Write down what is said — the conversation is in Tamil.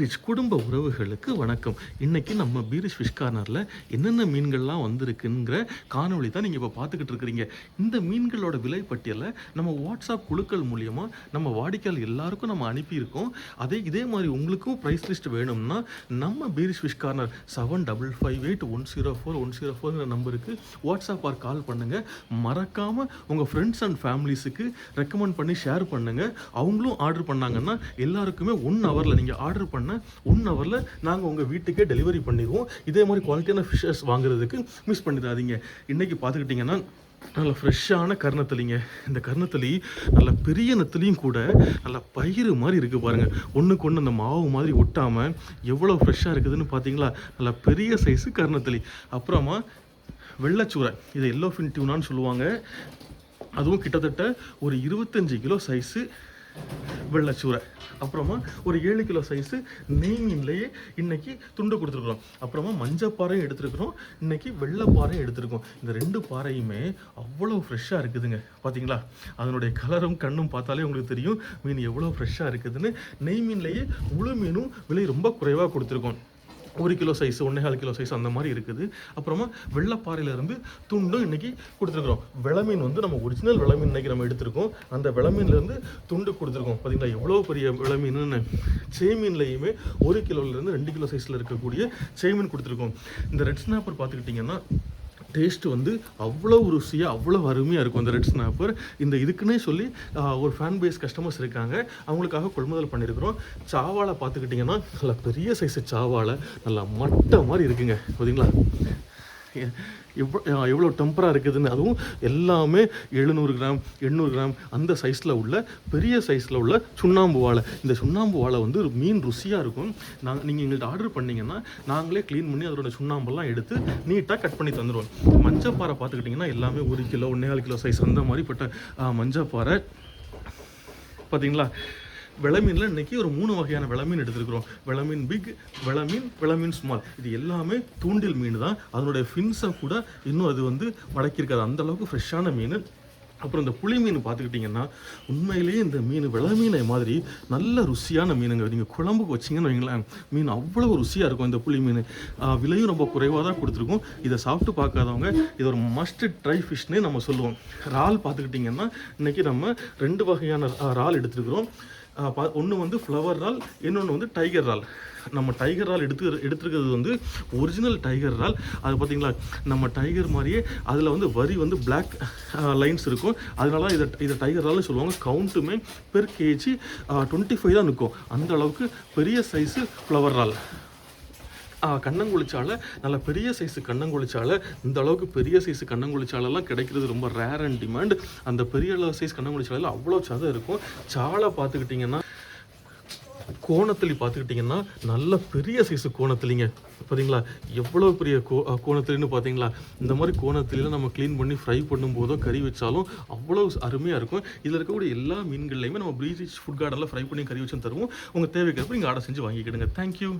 ரிச் குடும்ப உறவுகளுக்கு வணக்கம். இன்றைக்கி நம்ம பீரிஷ் ஃபிஷ் கார்னரில் என்னென்ன மீன்கள்லாம் வந்திருக்குங்கிற காணொளி தான் நீங்கள் இப்போ பார்த்துக்கிட்டு இருக்கிறீங்க. இந்த மீன்களோட விலை பட்டியலை நம்ம வாட்ஸ்அப் குழுக்கள் மூலியமாக நம்ம வாடிக்கையாளர் எல்லாருக்கும் நம்ம அனுப்பியிருக்கோம். அதே இதே மாதிரி உங்களுக்கும் ப்ரைஸ் லிஸ்ட் வேணும்னா நம்ம fresh fish corner seven double five eight one zero four one zero ஃபோர்ங்கிற நம்பருக்கு வாட்ஸ்அப் ஆர் கால் பண்ணுங்கள் மறக்காமல் உங்கள் ஃப்ரெண்ட்ஸ் அண்ட் ஃபேமிலிஸுக்கு ரெக்கமெண்ட் பண்ணி ஷேர் பண்ணுங்கள் அவங்களும் ஆர்டர் பண்ணாங்கன்னா எல்லாருக்குமே ஒன் ஹவரில் நீங்கள் ஆர்டர் பண்ண ஒன் ஹவரில் நாங்கள் உங்கள் வீட்டுக்கே டெலிவரி பண்ணிடுவோம். இதே மாதிரி குவாலிட்டியான ஃபிஷ்ஷஸ் வாங்குறதுக்கு மிஸ் பண்ணிடாதீங்க. இன்றைக்கி பார்த்துக்கிட்டிங்கன்னா நல்ல ஃப்ரெஷ்ஷான கர்ணத்தலிங்க. இந்த கர்ணத்தலி நல்ல பெரிய நெத்தலியும் கூட நல்ல பயிறு மாதிரி இருக்குது பாருங்கள் ஒன்றுக்கு ஒன்று அந்த மாவு மாதிரி ஒட்டாமல் எவ்வளோ ஃப்ரெஷ்ஷாக இருக்குதுன்னு பார்த்தீங்களா? நல்ல பெரிய சைஸு கர்ணத்தலி. அப்புறமா வெள்ளச்சூரை இது எல்லோ ஃபின் டியூனான்னு சொல்லுவாங்க. அதுவும் கிட்டத்தட்ட ஒரு இருபத்தஞ்சு கிலோ சைஸு வெள்ளச்சூரை அப்புறமா ஒரு ஏழு கிலோ சைஸு நெய் மீன்லேயே இன்னைக்கு துண்டு கொடுத்துருக்குறோம். அப்புறமா மஞ்சப்பாறையும் எடுத்துருக்குறோம். இன்னைக்கு வெள்ளைப்பாறையும் எடுத்திருக்கோம். இந்த ரெண்டு பாறையுமே அவ்வளோ ஃப்ரெஷ்ஷாக இருக்குதுங்க. பார்த்தீங்களா அதனுடைய கலரும் கண்ணும் பார்த்தாலே உங்களுக்கு தெரியும். மீன் எவ்வளோ ஃப்ரெஷ்ஷாக இருக்குதுன்னு. நெய் மீன்லேயே முழு மீனும் விலை ரொம்ப குறைவாக கொடுத்துருக்கோம். ஒரு கிலோ சைஸ் ஒன்றேகால் கிலோ சைஸ் அந்த மாதிரி இருக்குது. அப்புறமா வெள்ளப்பாறையிலேருந்து துண்டும் இன்னைக்கு கொடுத்துருக்குறோம். விளமீன் வந்து நம்ம ஒரிஜினல் விளமீன் இன்றைக்கி நம்ம எடுத்திருக்கோம். அந்த விளமீன்லேருந்து துண்டு கொடுத்துருக்கோம். பார்த்தீங்களா எவ்வளோ பெரிய விளமீன்னு சேமீன்லையுமே ஒரு கிலோலேருந்து ரெண்டு கிலோ சைஸில் இருக்கக்கூடிய சேமீன் கொடுத்துருக்கோம். இந்த ரெட் ஸ்னாப்பர் பார்த்துக்கிட்டிங்கன்னா டேஸ்ட் வந்து அவ்வளோ ருசியாக அவ்வளோ அருமையாக இருக்கும் அந்த ரெட் ஸ்னாப்பர் இந்த இதுக்குன்னே சொல்லி ஒரு ஃபேன் பேஸ் கஸ்டமர்ஸ் இருக்காங்க. அவங்களுக்காக கொள்முதல் பண்ணியிருக்கிறோம் சாவாலை பார்த்துக்கிட்டிங்கன்னா நல்லா பெரிய சைஸு சாவாலை நல்லா மட்டை மாதிரி இருக்குங்க. பார்த்தீங்களா எவ்வளோ எவ்வளோ டெம்பராக இருக்குதுன்னு அதுவும் எல்லாமே எழுநூறு கிராம் எண்ணூறு கிராம் அந்த சைஸில் உள்ள பெரிய சைஸில் உள்ள சுண்ணாம்பு வாழை. இந்த சுண்ணாம்பு வாழை வந்து ஒரு மீன் ருசியாக இருக்கும். நாங்கள் நீங்கள் எங்கள்கிட்ட ஆர்டர் பண்ணிங்கன்னா நாங்களே க்ளீன் பண்ணி அதோட சுண்ணாம்பெல்லாம் எடுத்து நீட்டாக கட் பண்ணி தந்துடுவோம் மஞ்சப்பாறை பார்த்துக்கிட்டிங்கன்னா எல்லாமே ஒரு கிலோ ஒன்றேகால் கிலோ சைஸ் அந்த மாதிரிப்பட்ட ஆ, மஞ்சப்பாறை. பார்த்தீங்களா விளமீனில் இன்னைக்கு ஒரு மூணு வகையான விளமீன் எடுத்திருக்கிறோம். விளமீன் பிக் விளமீன் விளமீன் ஸ்மால் இது எல்லாமே தூண்டில் மீன் தான். அதனுடைய ஃபின்ஸை கூட இன்னும் அது வந்து மடக்கியிருக்காது அந்த அளவுக்கு ஃப்ரெஷ்ஷான மீன். அப்புறம் இந்த புளி மீன் பார்த்துக்கிட்டிங்கன்னா உண்மையிலேயே இந்த மீன் விளமீனை மாதிரி நல்ல ருசியான மீனுங்க. நீங்கள் குழம்புக்கு வச்சிங்கன்னு வைங்களேன் மீன் அவ்வளோ ருசியாக இருக்கும் இந்த புளி மீன். விலையும் ரொம்ப குறைவாக தான் கொடுத்துருக்கும். இதை சாப்பிட்டு பார்க்காதவங்க இது ஒரு மஸ்ட் ட்ரை ஃபிஷ்னே நம்ம சொல்லுவோம். இறால் பார்த்துக்கிட்டிங்கன்னா இன்றைக்கி நம்ம ரெண்டு வகையான இறால் எடுத்துருக்குறோம். ஒன்று வந்து ஃப்ளவர் இறால் இன்னொன்று வந்து டைகர் இறால் நம்ம டைகர் இறால் எடுத்து எடுத்துருக்கிறது வந்து ஒரிஜினல் டைகர் இறால் அது பார்த்தீங்களா நம்ம டைகர் மாதிரியே அதில் வந்து வரி வந்து பிளாக் லைன்ஸ் இருக்கும். அதனால இதை இதை டைகர் இறால்னு சொல்லுவாங்க. கவுண்ட்டுமே பெர் கேஜி டுவெண்ட்டி ஃபைவ் தான் நிற்கும் அந்த அளவுக்கு பெரிய சைஸு ஃப்ளவர் இறால் கண்ணங்குளிச்சால நல்ல பெரிய சைஸு கண்ணங்குளிச்சால இந்த அளவுக்கு பெரிய சைஸு கண்ணங்குளிச்சாலெல்லாம் கிடைக்கிறது ரொம்ப ரேர் அண்ட் டிமாண்ட் அந்த பெரிய சைஸ் கண்ணங்குளிச்சாலையில் அவ்வளோ சதை இருக்கும். சாலை பார்த்துக்கிட்டிங்கன்னா கோணத்தளி பார்த்துக்கிட்டிங்கன்னா நல்ல பெரிய சைஸு கோணத்தளிங்க பார்த்தீங்களா எவ்வளோ பெரிய கோ அஹ், பார்த்தீங்களா இந்த மாதிரி கோணத்தளியில் நம்ம க்ளீன் பண்ணி ஃப்ரை பண்ணும்போதோ கறி வச்சாலும் அவ்வளோ அருமையாக இருக்கும். இதில் இருக்கக்கூடிய எல்லா மீன்கள்லையுமே நம்ம ப்ரீச் ஃபுட் கார்டனில் ஃப்ரை பண்ணி கறி வச்சு தருவோம். உங்கள் தேவைக்கிறப்ப நீங்கள் ஆர்டர் செஞ்சு வாங்கிக்கிடுங்க. தேங்க்யூ